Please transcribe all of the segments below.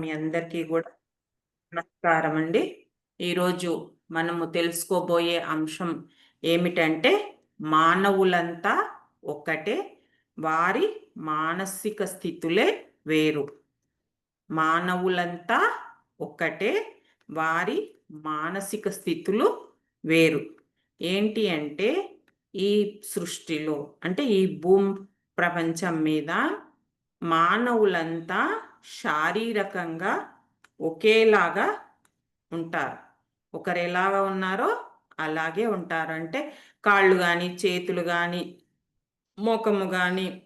మీ అందరికీ కూడా నమస్కారం అండి. ఈరోజు మనము తెలుసుకోబోయే అంశం ఏమిటంటే మానవులంతా ఒక్కటే వారి మానసిక స్థితులే వేరు. మానవులంతా ఒక్కటే వారి మానసిక స్థితులు వేరు. ఏంటి అంటే ఈ సృష్టిలో అంటే ఈ భూమి ప్రపంచం మీద మానవులంతా శారీరకంగా ఒకేలాగా ఉంటారు. ఒకరు ఎలాగా ఉన్నారో అలాగే ఉంటారు. అంటే కాళ్ళు కానీ చేతులు కానీ ముఖము కానీ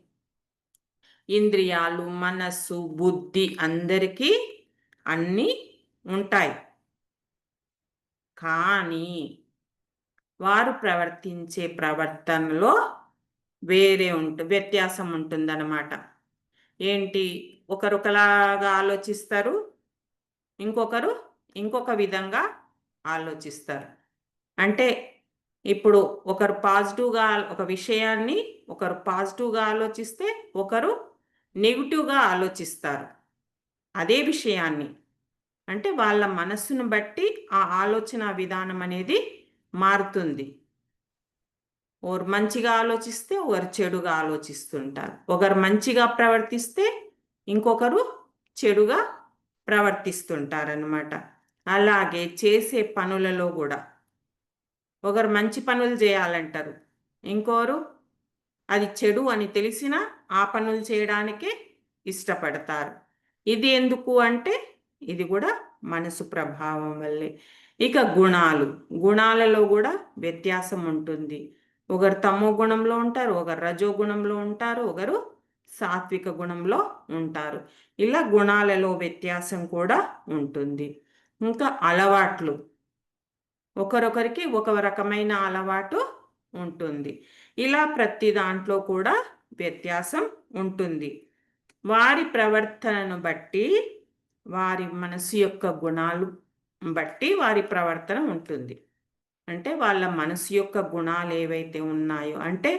ఇంద్రియాలు మనస్సు బుద్ధి అందరికీ అన్నీ ఉంటాయి. కానీ వారు ప్రవర్తించే ప్రవర్తనలో వేరే ఉంటు వ్యత్యాసం ఉంటుందన్నమాట. ఏంటి? ఒకరు ఒకలాగా ఆలోచిస్తారు. ఇంకొకరు ఇంకొక విధంగా ఆలోచిస్తారు. అంటే ఇప్పుడు ఒకరు పాజిటివ్గా ఒక విషయాన్ని ఒకరు పాజిటివ్గా ఆలోచిస్తే ఒకరు నెగిటివ్గా ఆలోచిస్తారు. అదే విషయాన్ని. అంటే వాళ్ళ మనస్సును బట్టి ఆ ఆలోచన విధానం అనేది మారుతుంది. ఒకరు మంచిగా ఆలోచిస్తే ఒకరు చెడుగా ఆలోచిస్తుంటారు. ఒకరు మంచిగా ప్రవర్తిస్తే ఇంకొకరు చెడుగా ప్రవర్తిస్తుంటారనమాట అలాగే చేసే పనులలో కూడా. ఒకరు మంచి పనులు చేయాలంటారు. ఇంకోరు అది చెడు అని తెలిసినా ఆ పనులు చేయడానికే ఇష్టపడతారు. ఇది ఎందుకు అంటే ఇది కూడా మనసు ప్రభావం వల్లే. ఇక గుణాలు. గుణాలలో కూడా వ్యత్యాసం ఉంటుంది. ఒకరు తమో గుణంలో ఉంటారు ఒకరు రజో గుణంలో ఉంటారు ఒకరు సాత్విక గుణంలో ఉంటారు. ఇలా గుణాలలో వ్యత్యాసం కూడా ఉంటుంది. ఇంకా అలవాట్లు. ఒకరొకరికి ఒక రకమైన అలవాటు ఉంటుంది. ఇలా ప్రతి దాంట్లో కూడా వ్యత్యాసం ఉంటుంది. వారి ప్రవర్తనను బట్టి వారి మనసు యొక్క గుణాలు బట్టి వారి ప్రవర్తన ఉంటుంది. అంటే వాళ్ళ మనసు యొక్క గుణాలు ఏవైతే ఉన్నాయో అంటే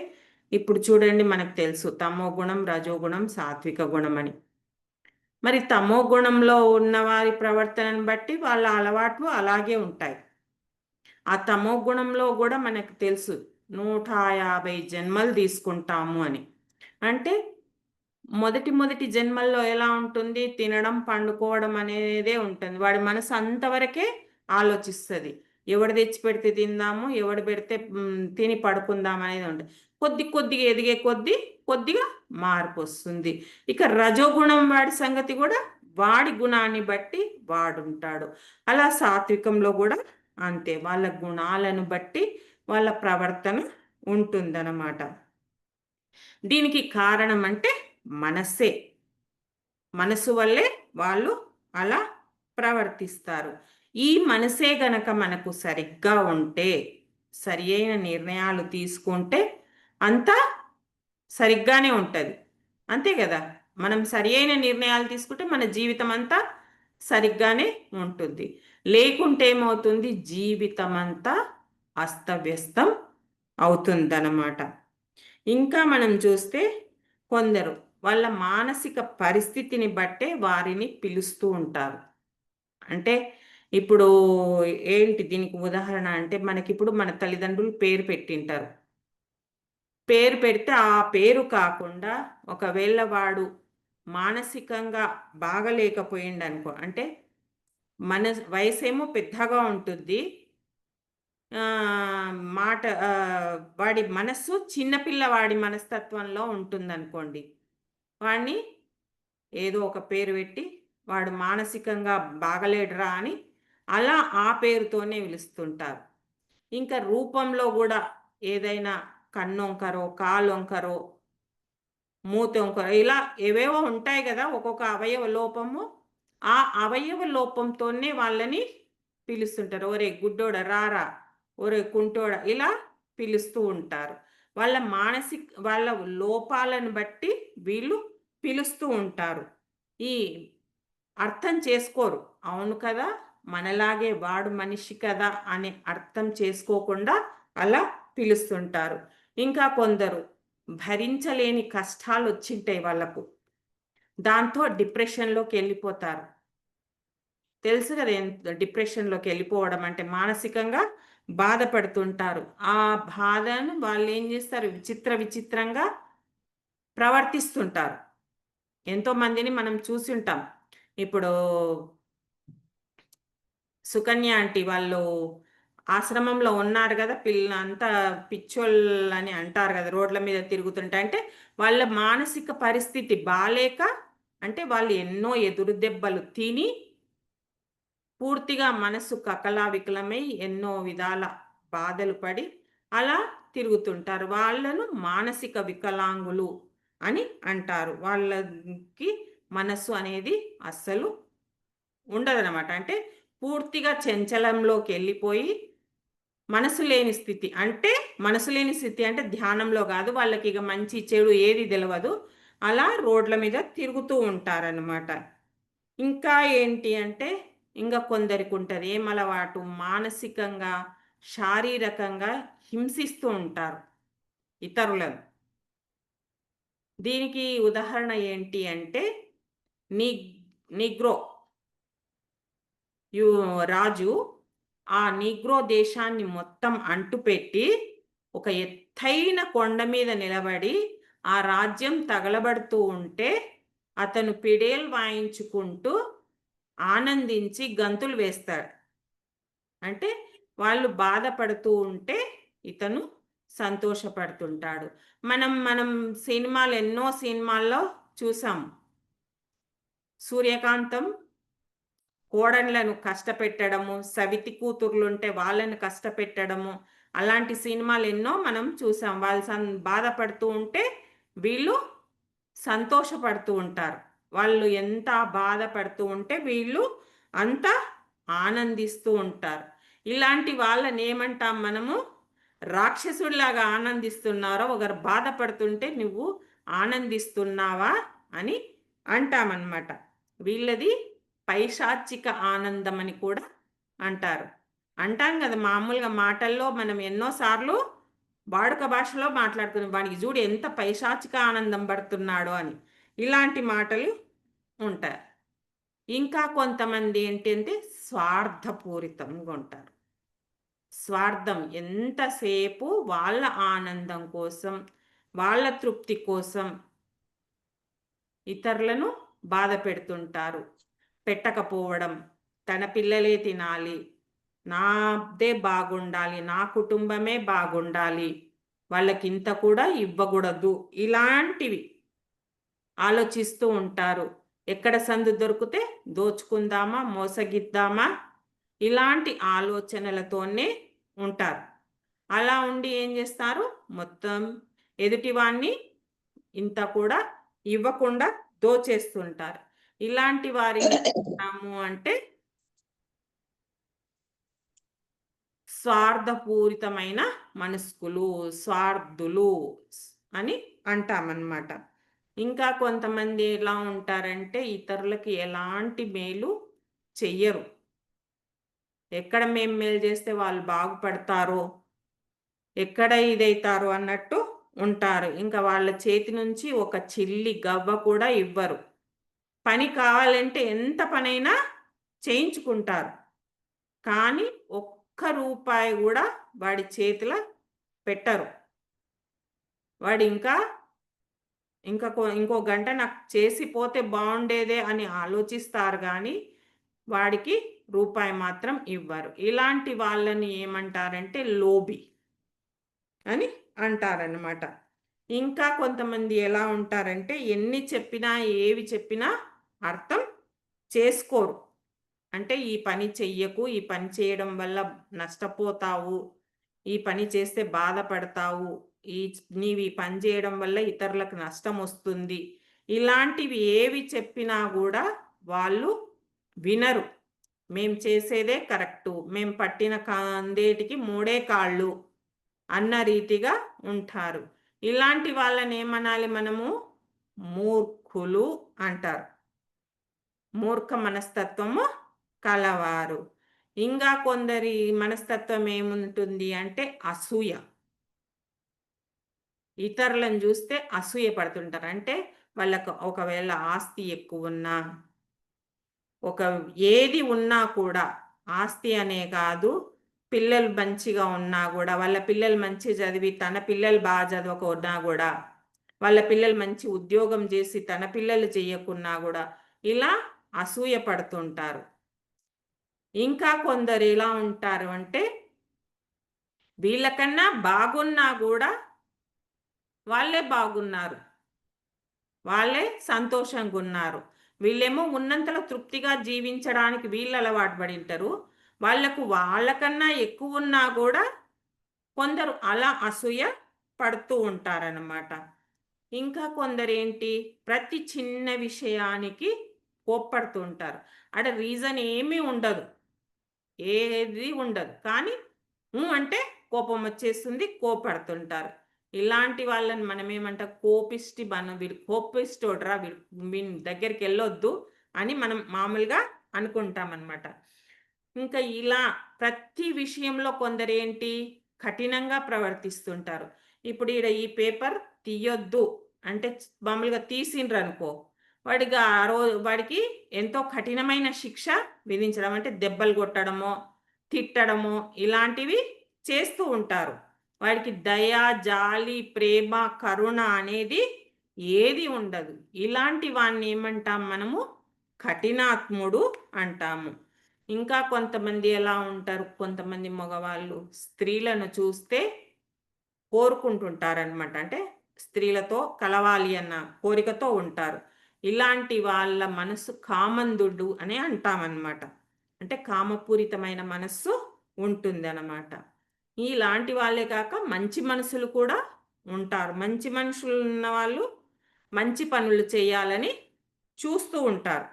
ఇప్పుడు చూడండి మనకు తెలుసు తమో గుణం రజోగుణం సాత్విక గుణం అని. మరి తమో గుణంలో ఉన్న వారి ప్రవర్తనను బట్టి వాళ్ళ అలవాట్లు అలాగే ఉంటాయి. ఆ తమో గుణంలో కూడా మనకు తెలుసు నూట యాభై జన్మలు తీసుకుంటాము అని. అంటే మొదటి మొదటి జన్మల్లో ఎలా ఉంటుంది? తినడం పండుకోవడం అనేదే ఉంటుంది. వాడి మనసు అంతవరకే ఆలోచిస్తుంది. ఎవడు తెచ్చి పెడితే తిందాము ఎవడు పెడితే తిని పడుకుందాం అనేది ఉంటుంది. కొద్ది కొద్దిగా ఎదిగే కొద్ది కొద్దిగా మార్పు వస్తుంది. ఇక రజోగుణం వాడి సంగతి కూడా వాడి గుణాన్ని బట్టి వాడుంటాడు. అలా సాత్వికంలో కూడా అంతే వాళ్ళ గుణాలను బట్టి వాళ్ళ ప్రవర్తన ఉంటుందన్నమాట. దీనికి కారణం అంటే మనస్సే. మనసు వల్లే వాళ్ళు అలా ప్రవర్తిస్తారు. ఈ మనసే గనక మనకు సరిగ్గా ఉంటే సరి అయిన నిర్ణయాలు తీసుకుంటే అంతా సరిగ్గానే ఉంటుంది. అంతే కదా? మనం సరి అయిన నిర్ణయాలు తీసుకుంటే మన జీవితం అంతా సరిగ్గానే ఉంటుంది. లేకుంటే ఏమవుతుంది? జీవితం అంతా అస్తవ్యస్తం అవుతుందన్నమాట. ఇంకా మనం చూస్తే కొందరు వాళ్ళ మానసిక పరిస్థితిని బట్టే వారిని పిలుస్తూ ఉంటారు. అంటే ఇప్పుడు ఏంటి దీనికి ఉదాహరణ అంటే మనకిప్పుడు మన తల్లిదండ్రులు పేరు పెట్టింటారు. పేరు పెడితే ఆ పేరు కాకుండా ఒకవేళ వాడు మానసికంగా బాగలేకపోయిండు అనుకో అంటే మన వయసేమో పెద్దగా ఉంటుంది. మాట వాడి మనస్సు చిన్నపిల్లవాడి మనస్తత్వంలో ఉంటుందనుకోండి వాడిని ఏదో ఒక పేరు పెట్టి వాడు మానసికంగా బాగలేడురా అని అలా ఆ పేరుతోనే పిలుస్తుంటారు. ఇంకా రూపంలో కూడా ఏదైనా కన్నొంకరో కాలొంకరో మూతొంకరో ఇలా ఏవేవో ఉంటాయి కదా ఒక్కొక్క అవయవ లోపము. ఆ అవయవ లోపంతోనే వాళ్ళని పిలుస్తుంటారు. ఒరే గుడ్డోడ రారా ఒరే కుంటోడ ఇలా పిలుస్తూ ఉంటారు. వాళ్ళ మానసిక వాళ్ళ లోపాలను బట్టి వీళ్ళు పిలుస్తూ ఉంటారు. ఈ అర్థం చేసుకోరు. అవును కదా మనలాగే వాడు మనిషి కదా అని అర్థం చేసుకోకుండా అలా పిలుస్తుంటారు. ఇంకా కొందరు భరించలేని కష్టాలు వచ్చింటాయి వాళ్ళకు. దాంతో డిప్రెషన్లోకి వెళ్ళిపోతారు. తెలుసు కదా ఎంత డిప్రెషన్లోకి వెళ్ళిపోవడం అంటే మానసికంగా బాధపడుతుంటారు. ఆ బాధను వాళ్ళు ఏం చేస్తారు? విచిత్ర విచిత్రంగా ప్రవర్తిస్తుంటారు. ఎంతో మందిని మనం చూసి ఉంటాం ఇప్పుడు సుకన్య ఆంటీ వాళ్ళు ఆశ్రమంలో ఉన్నారు కదా పిల్ల అంతా పిచ్చోళ్ళు అని అంటారు కదా రోడ్ల మీద తిరుగుతుంటే. అంటే వాళ్ళ మానసిక పరిస్థితి బాలేక అంటే వాళ్ళు ఎన్నో ఎదురు దెబ్బలు తిని పూర్తిగా మనసు కకలావికలమై ఎన్నో విధాల బాధలు పడి అలా తిరుగుతుంటారు. వాళ్ళను మానసిక వికలాంగులు అని అంటారు. వాళ్ళకి మనస్సు అనేది అస్సలు ఉండదనమాట అంటే పూర్తిగా చెంచలంలోకి వెళ్ళిపోయి మనసు లేని స్థితి. అంటే మనసు లేని స్థితి అంటే ధ్యానంలో కాదు వాళ్ళకి ఇక మంచి చెడు ఏది తెలియదు అలా రోడ్ల మీద తిరుగుతూ ఉంటారనమాట ఇంకా ఏంటి అంటే ఇంకా కొందరికి ఉంటుంది. ఏం అలవాటు మానసికంగా శారీరకంగా హింసిస్తూ ఉంటారు ఇతరులను. దీనికి ఉదాహరణ ఏంటి అంటే ని నిగ్రో. యు రాజు ఆ నీగ్రో దేశాన్ని మొత్తం అంటుపెట్టి ఒక ఎత్తైన కొండ మీద నిలబడి ఆ రాజ్యం తగలబడుతూ ఉంటే అతను పిడేలు వాయించుకుంటూ ఆనందించి గంతులు వేస్తాడు. అంటే వాళ్ళు బాధపడుతూ ఉంటే ఇతను సంతోషపడుతుంటాడు. మనం మనం సినిమాలు ఎన్నో సినిమాల్లో చూసాం. సూర్యకాంతం కోడన్లను కష్టపెట్టడము సవితి కూతుర్లుంటే వాళ్ళని కష్టపెట్టడము అలాంటి సినిమాలు ఎన్నో మనం చూసాం. వాళ్ళు సన్ బాధపడుతూ ఉంటే వీళ్ళు సంతోషపడుతూ ఉంటారు. వాళ్ళు ఎంత బాధపడుతూ ఉంటే వీళ్ళు అంత ఆనందిస్తూ ఉంటారు. ఇలాంటి వాళ్ళని ఏమంటాం మనము? రాక్షసుడిలాగా ఆనందిస్తున్నారో ఒకరు బాధపడుతుంటే నువ్వు ఆనందిస్తున్నావా అని అంటామన్నమాట. వీళ్ళది పైశాచిక ఆనందం అని కూడా అంటారు. అంటాం కదా మామూలుగా మాటల్లో మనం ఎన్నోసార్లు వాడుక భాషలో మాట్లాడుతున్నాం వాడికి చూడు ఎంత పైశాచిక ఆనందం పడుతున్నాడో అని ఇలాంటి మాటలు ఉంటారు ఇంకా కొంతమంది ఏంటంటే స్వార్థపూరితంగా ఉంటారు. స్వార్థం ఎంతసేపు వాళ్ళ ఆనందం కోసం వాళ్ళ తృప్తి కోసం ఇతరులను బాధ పెడుతుంటారు. పెట్టకపోవడం తన పిల్లలే తినాలి నాదే బాగుండాలి నా కుటుంబమే బాగుండాలి వాళ్ళకి ఇంత కూడా ఇవ్వకూడదు. ఇలాంటివి ఆలోచిస్తూ ఉంటారు. ఎక్కడ సందు దొరికితే దోచుకుందామా మోసగిద్దామా? ఇలాంటి ఆలోచనలతోనే ఉంటారు. అలా ఉండి ఏం చేస్తారు? మొత్తం ఎదుటివాన్ని ఇంత కూడా ఇవ్వకుండా దోచేస్తుంటారు. ఇలాంటి వారిని అంటే స్వార్థపూరితమైన మనస్కులు స్వార్థులు అని అంటామన్నమాట. ఇంకా కొంతమంది ఎలా ఉంటారంటే ఇతరులకి ఎలాంటి మేలు చెయ్యరు. ఎక్కడ మేము మేలు చేస్తే వాళ్ళు బాగుపడతారో ఎక్కడ ఇదైతారో అన్నట్టు ఉంటారు. ఇంకా వాళ్ళ చేతి నుంచి ఒక చిల్లి గవ్వ కూడా ఇవ్వరు. పని కావాలంటే ఎంత పనైనా చేయించుకుంటారు. కానీ ఒక్క రూపాయి కూడా వాడి చేతిలో పెట్టరు. వాడు ఇంకా ఇంకా ఇంకో గంట నాకు చేసి పోతే బాగుండేదే అని ఆలోచిస్తారు కానీ వాడికి రూపాయి మాత్రం ఇవ్వరు. ఇలాంటి వాళ్ళని ఏమంటారంటే లోబి అని అంటారనమాట ఇంకా కొంతమంది ఎలా ఉంటారంటే ఎన్ని చెప్పినా ఏవి చెప్పినా అర్థం చేసుకోరు. అంటే ఈ పని చెయ్యకు ఈ పని చేయడం వల్ల నష్టపోతావు ఈ పని చేస్తే బాధపడతావు ఈ నీవి పని చేయడం వల్ల ఇతరులకు నష్టం వస్తుంది. ఇలాంటివి ఏవి చెప్పినా కూడా వాళ్ళు వినరు. మేం చేసేదే కరెక్టు. మేము పట్టిన కందేటికి మూడే కాళ్ళు అన్న రీతిగా ఉంటారు. ఇలాంటి వాళ్ళని ఏమనాలి మనము? మూర్ఖులు అంటారు. మూర్ఖ మనస్తత్వము కలవారు. ఇంకా కొందరి మనస్తత్వం ఏముంటుంది అంటే అసూయ. ఇతరులను చూస్తే అసూయ పడుతుంటారు. అంటే వాళ్ళకు ఒకవేళ ఆస్తి ఎక్కువ ఉన్నా ఒక ఏది ఉన్నా కూడా ఆస్తి అనే కాదు పిల్లలు మంచిగా ఉన్నా కూడా వాళ్ళ పిల్లలు మంచి చదివి తన పిల్లలు బాగా చదవకున్నా కూడా వాళ్ళ పిల్లలు మంచి ఉద్యోగం చేసి తన పిల్లలు చేయకున్నా కూడా ఇలా అసూయ పడుతుంటారు ఇంకా కొందరు ఎలా ఉంటారు అంటే వీళ్ళకన్నా బాగున్నా కూడా వాళ్ళే బాగున్నారు. వాళ్ళే సంతోషంగా ఉన్నారు. వీళ్ళేమో ఉన్నంతలో తృప్తిగా జీవించడానికి వీళ్ళు అలవాటు పడి ఉంటారు. వాళ్ళకు వాళ్ళకన్నా ఎక్కువ ఉన్నా కూడా కొందరు అలా అసూయ పడుతూ ఉంటారనమాట ఇంకా కొందరేంటి ప్రతి చిన్న విషయానికి కోప్పడుతూ ఉంటారు. అక్కడ రీజన్ ఏమీ ఉండదు. ఏది ఉండదు. కానీ అంటే కోపం వచ్చేస్తుంది కోపడుతుంటారు. ఇలాంటి వాళ్ళని మనం ఏమంట? కోపిష్టి మనం వీడు కోపిస్టోడ్రా వీడు వీని దగ్గరికి వెళ్ళొద్దు అని మనం మామూలుగా అనుకుంటాం అనమాట ఇంకా ఇలా ప్రతి విషయంలో కొందరు ఏంటి? కఠినంగా ప్రవర్తిస్తుంటారు. ఇప్పుడు ఈడ ఈ పేపర్ తీయొద్దు. అంటే మామూలుగా తీసిండ్రు అనుకో వాడికి ఆ రోజు వాడికి ఎంతో కఠినమైన శిక్ష విధించడం అంటే దెబ్బలు కొట్టడమో తిట్టడమో ఇలాంటివి చేస్తూ ఉంటారు. వాడికి దయ జాలి ప్రేమ కరుణ అనేది ఏది ఉండదు. ఇలాంటి వాడిని ఏమంటాం మనము? కఠినాత్ముడు అంటాము. ఇంకా కొంతమంది ఎలా ఉంటారు? కొంతమంది మగవాళ్ళు స్త్రీలను చూస్తే కోరుకుంటుంటారనమాట అంటే స్త్రీలతో కలవాలి అన్న కోరికతో ఉంటారు. ఇలాంటి వాళ్ళ మనస్సు కామందుడు అని అంటామన్నమాట. అంటే కామపూరితమైన మనస్సు ఉంటుంది అన్నమాట ఇలాంటి వాళ్ళే కాక మంచి మనసులు కూడా ఉంటారు. మంచి మనుషులు ఉన్న వాళ్ళు మంచి పనులు చేయాలని చూస్తూ ఉంటారు.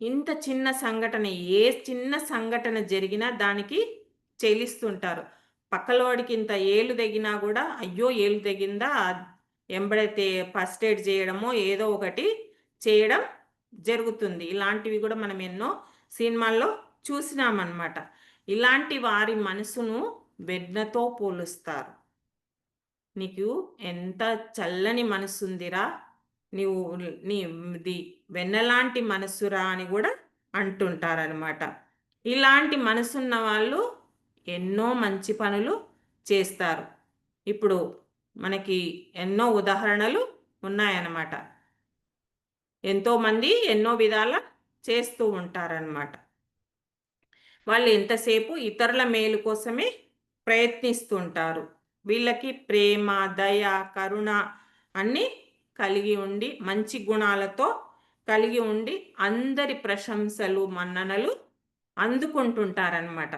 ఇంత చిన్న సంఘటన ఏ చిన్న సంఘటన జరిగినా దానికి చెలిస్తుంటారు. పక్కలోడికి ఇంత ఏలు తెగినా కూడా అయ్యో ఏలు తెగిందా? ఎంబడైతే ఫస్ట్ ఎయిడ్ చేయడమో ఏదో ఒకటి చేయడం జరుగుతుంది. ఇలాంటివి కూడా మనం ఎన్నో సినిమాల్లో చూసినామన్నమాట. ఇలాంటి వారి మనసును వెన్నతో పోలుస్తారు. నీకు ఎంత చల్లని మనసుందిరా నీవు నీది వెన్నలాంటి మనసురా అని కూడా అంటుంటారనమాట ఇలాంటి మనసున్న వాళ్ళు ఎన్నో మంచి పనులు చేస్తారు. ఇప్పుడు మనకి ఎన్నో ఉదాహరణలు ఉన్నాయన్నమాట. ఎంతోమంది ఎన్నో విధాల చేస్తూ ఉంటారనమాట వాళ్ళు ఎంతసేపు ఇతరుల మేలు కోసమే ప్రయత్నిస్తుంటారు వీళ్ళకి ప్రేమ దయ కరుణ అన్నీ కలిగి ఉండి మంచి గుణాలతో కలిగి ఉండి అందరి ప్రశంసలు మన్ననలు అందుకుంటుంటారనమాట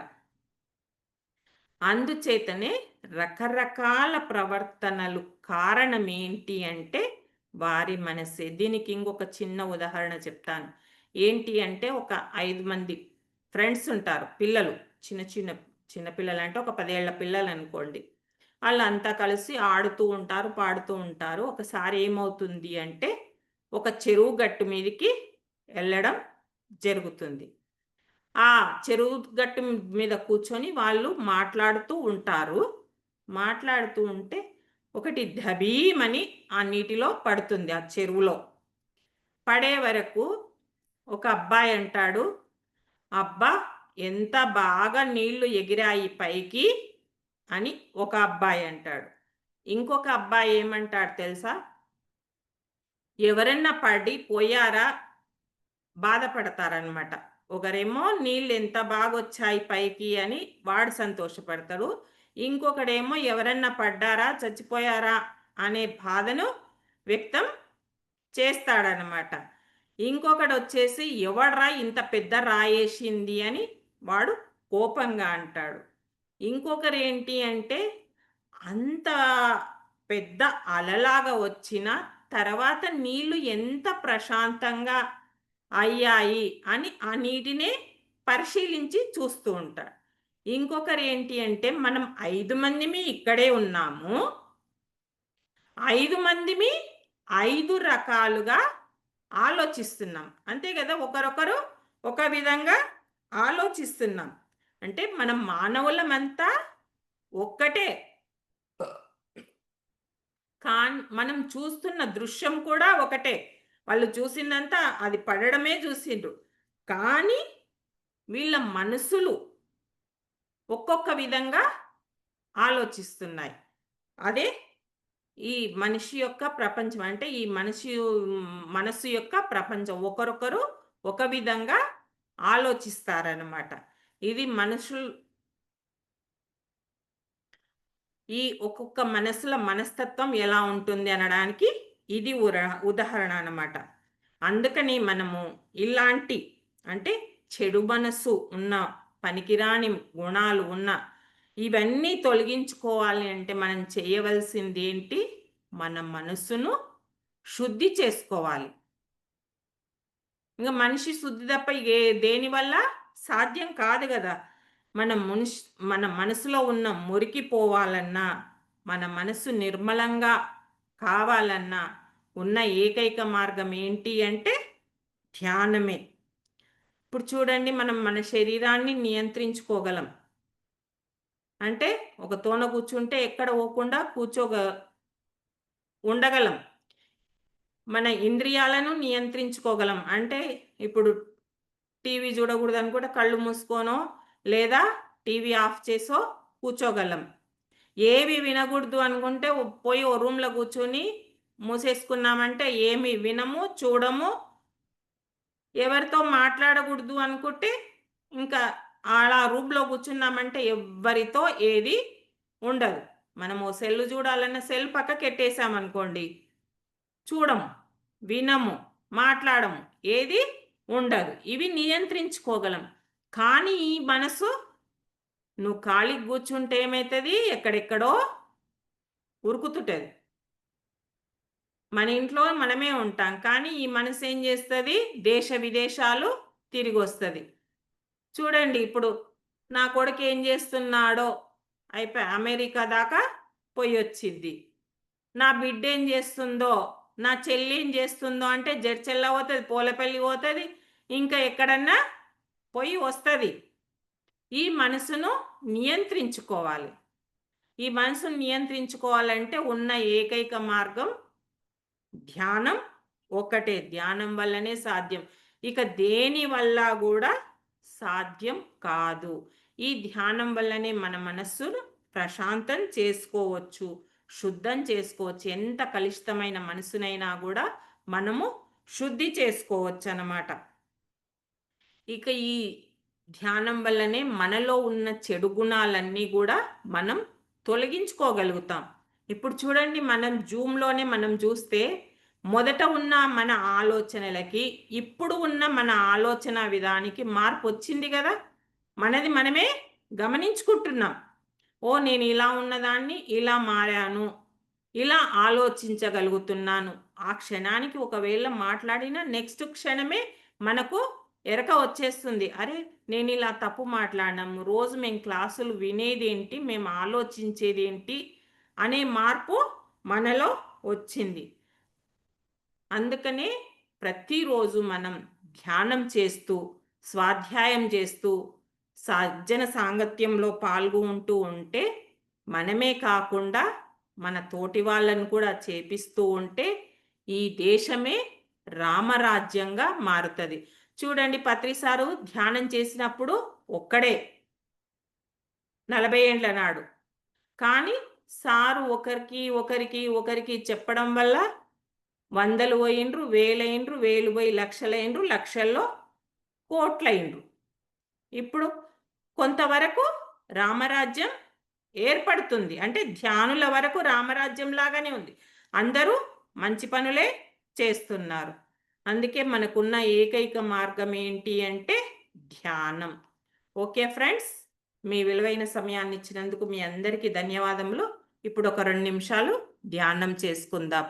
అందుచేతనే రకరకాల ప్రవర్తనలు కారణం ఏంటి అంటే వారి మనసే. దీనికి ఇంకొక చిన్న ఉదాహరణ చెప్తాను. ఏంటి అంటే ఒక ఐదు మంది ఫ్రెండ్స్ ఉంటారు పిల్లలు. చిన్న చిన్న చిన్న పిల్లలు అంటే ఒక పదేళ్ళ పిల్లలు అనుకోండి. వాళ్ళంతా కలిసి ఆడుతూ ఉంటారు పాడుతూ ఉంటారు. ఒకసారి ఏమవుతుంది అంటే ఒక చెరువు గట్టు మీదకి వెళ్ళడం జరుగుతుంది. ఆ చెరువు గట్టు మీద కూర్చొని వాళ్ళు మాట్లాడుతూ ఉంటారు. మాట్లాడుతూ ఉంటే ఒకటి ధబీమని ఆ నీటిలో పడుతుంది ఆ చెరువులో. పడే వరకు ఒక అబ్బాయి అంటాడు అబ్బా ఎంత బాగా నీళ్ళు ఎగిరాయి పైకి అని ఒక అబ్బాయి అంటాడు. ఇంకొక అబ్బాయి ఏమంటాడు తెలుసా? ఎవరన్నా పడి పోయారా? బాధపడతారనమాట ఒకరేమో నీళ్ళు ఎంత బాగా వచ్చాయి పైకి అని వాడు సంతోషపడతాడు. ఇంకొకడేమో ఎవరన్నా పడ్డారా చచ్చిపోయారా అనే బాధను వ్యక్తం చేస్తాడనమాట ఇంకొకడు వచ్చేసి ఎవడ్రా ఇంత పెద్ద రాయేసింది అని వాడు కోపంగా అంటాడు. ఇంకొకరు ఏంటి అంటే అంత పెద్ద అలలాగా వచ్చిన తర్వాత నీళ్ళు ఎంత ప్రశాంతంగా అయ్యాయి అని ఆ నీటినే పరిశీలించి చూస్తూ ఉంటాడు ఇంకొకరు ఏంటి అంటే మనం ఐదు మందిమి ఇక్కడే ఉన్నాము. ఐదు మందిమి ఐదు రకాలుగా ఆలోచిస్తున్నాం. అంతే కదా? ఒకరొకరు ఒక విధంగా ఆలోచిస్తున్నాం. అంటే మనం మానవులమంతా ఒక్కటే. కాన్ మనం చూస్తున్న దృశ్యం కూడా ఒకటే. వాళ్ళు చూసిందంతా అది పడడమే చూసిండ్రు. కానీ వీళ్ళ మనసులు ఒక్కొక్క విధంగా ఆలోచిస్తున్నాయి. అదే ఈ మనిషి యొక్క ప్రపంచం అంటే ఈ మనిషి మనసు యొక్క ప్రపంచం. ఒకరొకరు ఒక విధంగా ఆలోచిస్తారనమాట ఇది మనుషులు ఈ ఒక్కొక్క మనసుల మనస్తత్వం ఎలా ఉంటుంది అనడానికి ఇది ఉదాహరణ అనమాట అందుకని మనము ఇలాంటి అంటే చెడు మనసు ఉన్న పనికిరాని గుణాలు ఉన్న ఇవన్నీ తొలగించుకోవాలి అంటే మనం చేయవలసింది ఏంటి? మన మనసును శుద్ధి చేసుకోవాలి. ఇంకా మనిషి శుద్ధి తప్ప ఏ దేనివల్ల సాధ్యం కాదు కదా. మన మనిషి మన మనసులో ఉన్న మురికి పోవాలన్నా మన మనసు నిర్మలంగా కావాలన్నా ఉన్న ఏకైక మార్గం ఏంటి అంటే ధ్యానమే. ఇప్పుడు చూడండి మనం మన శరీరాన్ని నియంత్రించుకోగలం. అంటే ఒక తోన కూర్చుంటే ఎక్కడ పోకుండా కూర్చోగ ఉండగలం. మన ఇంద్రియాలను నియంత్రించుకోగలం. అంటే ఇప్పుడు టీవీ చూడకూడదు అనుకుంటే కళ్ళు మూసుకోనో లేదా టీవీ ఆఫ్ చేసో కూర్చోగలం. ఏవి వినకూడదు అనుకుంటే పోయి ఓ రూమ్లో కూర్చొని మూసేసుకున్నామంటే ఏమి వినము చూడము ఎవరితో మాట్లాడకూడదు అనుకుంటే ఇంకా అలా రూమ్లో కూర్చున్నామంటే ఎవరితో ఏది ఉండదు. మనము సెల్ చూడాలన్న సెల్ పక్క పక్కకెట్టేసామనుకోండి చూడము వినము మాట్లాడము ఏది ఉండదు. ఇవి నియంత్రించుకోగలం. కానీ ఈ మనసు నువ్వు ఖాళీ కూర్చుంటే ఏమవుతుంది ఎక్కడెక్కడో ఉరుకుతుంటుంది. మన ఇంట్లో మనమే ఉంటాం. కానీ ఈ మనసు ఏం చేస్తుంది? దేశ విదేశాలు తిరిగి వస్తుంది చూడండి ఇప్పుడు నా కొడుకు ఏం చేస్తున్నాడో అయిపోయి అమెరికా దాకా పోయి వచ్చింది నా బిడ్డ ఏం చేస్తుందో నా చెల్లి ఏం చేస్తుందో అంటే జడ్చెల్ల పోతుంది పూలపల్లి పోతుంది ఇంకా ఎక్కడన్నా పోయి వస్తుంది. ఈ మనసును నియంత్రించుకోవాలి. ఈ మనసును నియంత్రించుకోవాలంటే ఉన్న ఏకైక మార్గం ధ్యానం. ఒకటే ధ్యానం వల్లనే సాధ్యం. ఇక దేని వల్ల కూడా సాధ్యం కాదు. ఈ ధ్యానం వల్లనే మన మనస్సును ప్రశాంతం చేసుకోవచ్చు శుద్ధం చేసుకోవచ్చు. ఎంత కలుషితమైన మనసునైనా కూడా మనము శుద్ధి చేసుకోవచ్చు అన్నమాట ఇక ఈ ధ్యానం వల్లనే మనలో ఉన్న చెడు గుణాలన్నీ కూడా మనం తొలగించుకోగలుగుతాం. ఇప్పుడు చూడండి మనం జూమ్లోనే మనం చూస్తే మొదట ఉన్న మన ఆలోచనలకి ఇప్పుడు ఉన్న మన ఆలోచన విధానికి మార్పు వచ్చింది కదా? మనది మనమే గమనించుకుంటున్నాం. ఓ నేను ఇలా ఉన్నదాన్ని ఇలా మారాను ఇలా ఆలోచించగలుగుతున్నాను. ఆ క్షణానికి ఒకవేళ మాట్లాడిన నెక్స్ట్ క్షణమే మనకు ఎరక వచ్చేస్తుంది. అరే నేను ఇలా తప్పు మాట్లాడాము రోజు మేము క్లాసులు వినేదేంటి మేము ఆలోచించేదేంటి అనే మార్పు మనలో వచ్చింది. అందుకనే ప్రతిరోజు మనం ధ్యానం చేస్తూ స్వాధ్యాయం చేస్తూ సజ్జన సాంగత్యంలో పాల్గొంటూ ఉంటే మనమే కాకుండా మన తోటి వాళ్ళను కూడా చేపిస్తూ ఉంటే ఈ దేశమే రామరాజ్యంగా మారుతుంది. చూడండి పత్రిసారు ధ్యానం చేసినప్పుడు ఒక్కడే నలభై ఏండ్ల నాడు. కానీ సారు ఒకరికి ఒకరికి ఒకరికి చెప్పడం వల్ల వందలు పోయిండ్రు వేలైండ్రు వేలు పోయి లక్షలైండ్రు లక్షల్లో కోట్లైండ్రు ఇప్పుడు కొంతవరకు రామరాజ్యం ఏర్పడుతుంది. అంటే ధ్యానుల వరకు రామరాజ్యం లాగానే ఉంది. అందరూ మంచి పనులే చేస్తున్నారు. అందుకే మనకున్న ఏకైక మార్గం ఏంటి అంటే ధ్యానం. Okay friends? మీ విలువైన సమయాన్ని ఇచ్చినందుకు మీ అందరికీ ధన్యవాదములు. ఇప్పుడు ఒక రెండు నిమిషాలు ధ్యానం చేసుకుందాం.